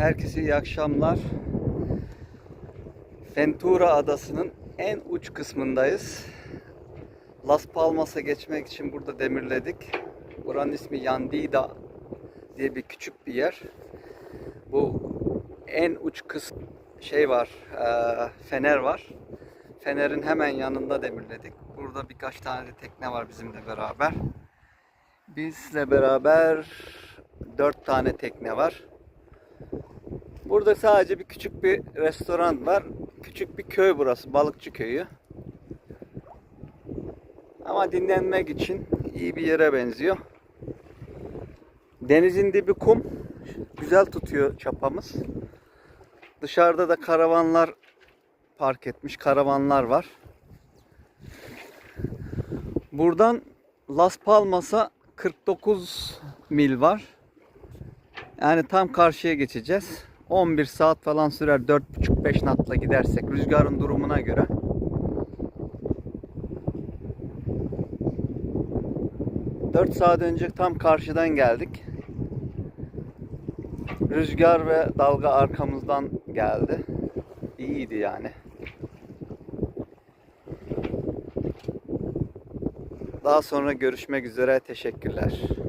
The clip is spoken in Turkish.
Herkese iyi akşamlar. Ventura adasının en uç kısmındayız. Las Palmas'a geçmek için burada demirledik. Buranın ismi Yandida diye bir küçük bir yer. Bu en uç kısım şey var, eee, fener var. Fenerin hemen yanında demirledik. Burada birkaç tane de tekne var bizimle beraber. Bizle beraber dört tane tekne var. Burada sadece bir küçük bir restoran var. Küçük bir köy burası, balıkçı köyü. Ama dinlenmek için iyi bir yere benziyor. Denizin dibi kum. Güzel tutuyor çapamız. Dışarıda da karavanlar park etmiş. Karavanlar var. Buradan Las Palmas'a 49 mil var. Yani tam karşıya geçeceğiz. 11 saat falan sürer 4,5-5 natla gidersek rüzgarın durumuna göre. Dört saat önce tam karşıdan geldik. Rüzgar ve dalga arkamızdan geldi. İyiydi yani. Daha sonra görüşmek üzere. Teşekkürler.